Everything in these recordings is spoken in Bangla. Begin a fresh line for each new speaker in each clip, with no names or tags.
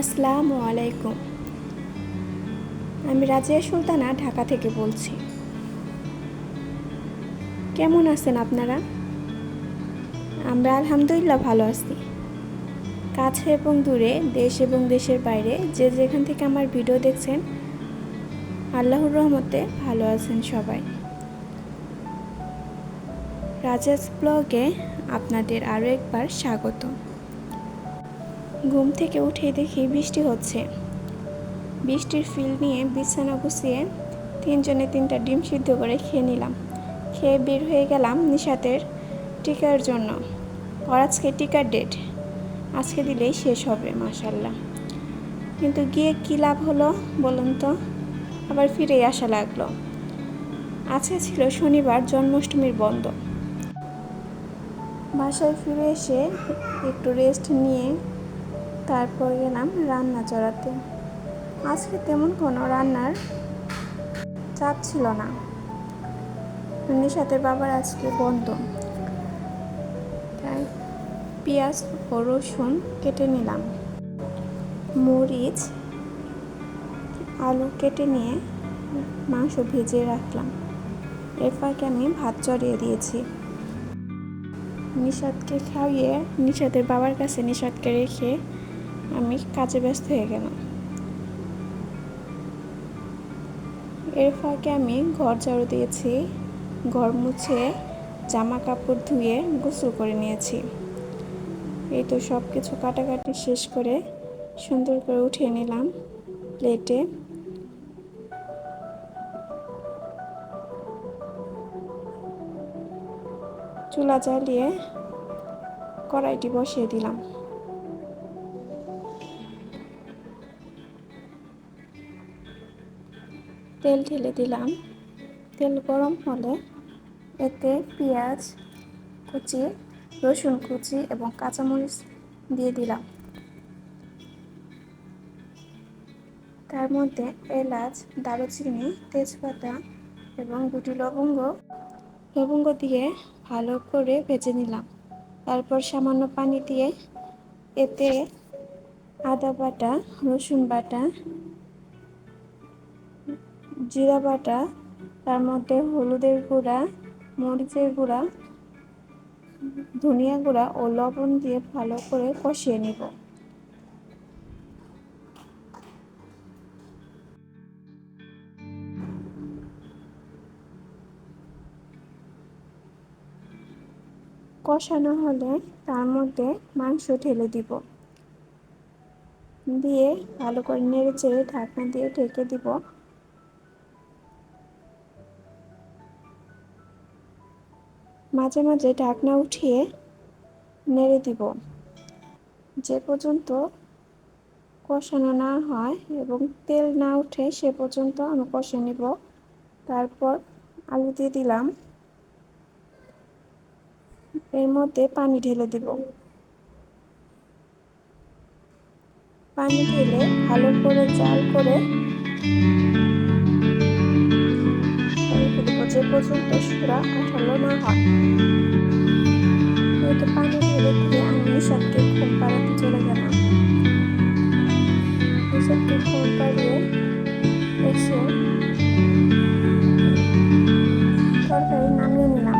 আসসালামু আলাইকুম। আমি রাজিয়া সুলতানা, ঢাকা থেকে বলছি। কেমন আছেন আপনারা? আমরা আলহামদুলিল্লাহ ভালো আছি। কাছে এবং দূরে, দেশ এবং দেশের বাইরে, যে যেখান থেকে আমার ভিডিও দেখছেন, আল্লাহর রহমতে ভালো আছেন সবাই। রাজাস ব্লগে আপনাদের আরও একবার স্বাগত ঘুম থেকে উঠে দেখি বৃষ্টি হচ্ছে। বৃষ্টির ফিল নিয়ে বিছানা গুছিয়ে তিনজনে তিনটা ডিম সিদ্ধ করে খেয়ে নিলাম। খেয়ে বের হয়ে গেলাম নিশাতের টিকার জন্য। ওর আজকে টিকার ডেট আজকে দিলেই শেষ হবে মাশাল্লাহ কিন্তু গিয়ে কী লাভ হলো বলুন তো? আবার ফিরেই আসা লাগল। আজকে ছিল শনিবার জন্মাষ্টমীর বন্ধ। বাসায় ফিরে এসে একটু রেস্ট নিয়ে তারপর গেলাম রান্না চড়াতে। আজকে তেমন কোনো রান্নার চাপ ছিল না। সাথে বাবার আজকে বন্ধ। তাই পেঁয়াজ ও রসুন কেটে নিলাম। মরিচ, আলু কেটে নিয়ে মাংস ভেজে রাখলাম। এর ফাঁকে আমি ভাত চড়িয়ে দিয়েছি। নিষাদকে খাইয়ে নিষাদের বাবার কাছে নিষাদকে রেখে আমি কাজে ব্যস্ত হয়ে গেলাম। এর ফাঁকে আমি ঘর ঝাড়ু দিয়েছি, ঘর মুছে জামা কাপড় ধুয়ে গোসল করে নিয়েছি। এই তো সব কিছু কাটাকাটি শেষ করে সুন্দর করে উঠিয়ে নিলাম প্লেটে। চুলা জ্বালিয়ে কড়াইটি বসিয়ে দিলাম। তেল ঢেলে দিলাম। তেল গরম হলে এতে পেঁয়াজ কুচি, রসুন কুচি এবং কাঁচামরিচ দিয়ে দিলাম। তার মধ্যে এলাচ, দারুচিনি, তেজপাতা এবং দুটি লবঙ্গ লবঙ্গ দিয়ে ভালো করে ভেজে নিলাম। তারপর সামান্য পানি দিয়ে এতে আদা বাটা, রসুন বাটা জিরা বাটা, তার মধ্যে হলুদের গুঁড়া, মরিচের গুঁড়া, ধনিয়া গুঁড়া ও লবণ দিয়ে ভালো করে কষিয়ে নিব। কষানো হলে তার মধ্যে মাংস ঢেলে দিব। দিয়ে ভালো করে নেড়ে চেড়ে ঢাকনা দিয়ে ঢেকে দিব। মাঝে মাঝে ঢাকনা উঠিয়ে নেড়ে দিব। যে পর্যন্ত কষানো না হয় এবং তেল না উঠে সে পর্যন্ত আমি কষে নিব। তারপর আলু দিয়ে দিলাম। এর মধ্যে পানি ঢেলে দিব। পানি ঢেলে ভালো করে জাল করে পর্যন্ত সুরা আঠালো না হয়। তো পানি ঢেলে দিয়ে আমি সবকে ঘুম পাড়াতে চলে গেলাম। সবকে ঘুম পাড়িয়ে এসে তরকারি নামিয়ে নিলাম।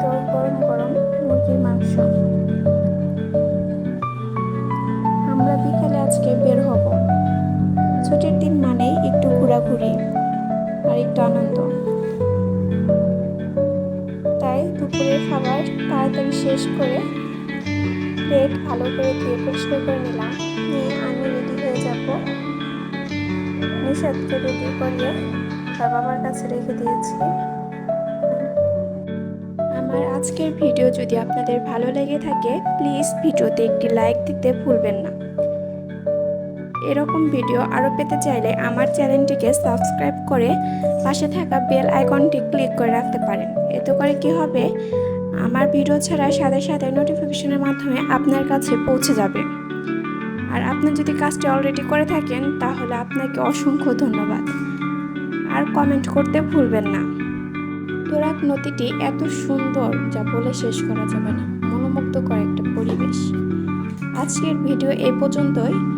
তো গরম গরম মুরগির মাংস। আমরা বিকালে আজকে বের ঘোরাঘুরি আর একটু আনন্দ। তাই দুপুরের খাবার তাড়াতাড়ি শেষ করে প্লেট ভালো করে ধুয়ে পরিষ্কার করে নিলাম। নিয়ে আমি রেডি হয়ে যাব। নিষাদকে রেডি করিয়ে তার বাবার কাছে রেখে দিয়েছি। আমার আজকের ভিডিও যদি আপনাদের ভালো লেগে থাকে প্লিজ ভিডিওতে একটি লাইক দিতে ভুলবেন না। এরকম ভিডিও আরও পেতে চাইলে আমার চ্যানেলটিকে সাবস্ক্রাইব করে পাশে থাকা বেল আইকনটি ক্লিক করে রাখতে পারেন। এতে করে কি হবে? আমার ভিডিও ছাড়া সাথে সাথে নোটিফিকেশনের মাধ্যমে আপনার কাছে পৌঁছে যাবে। আর আপনি যদি কাজটি অলরেডি করে থাকেন, তাহলে আপনাকে অসংখ্য ধন্যবাদ। আর কমেন্ট করতে ভুলবেন না। তোরাক নদীটি এত সুন্দর যা বলে শেষ করা যাবে না। মনোমুগ্ধকর একটা পরিবেশ। আজকের ভিডিও এই পর্যন্তই।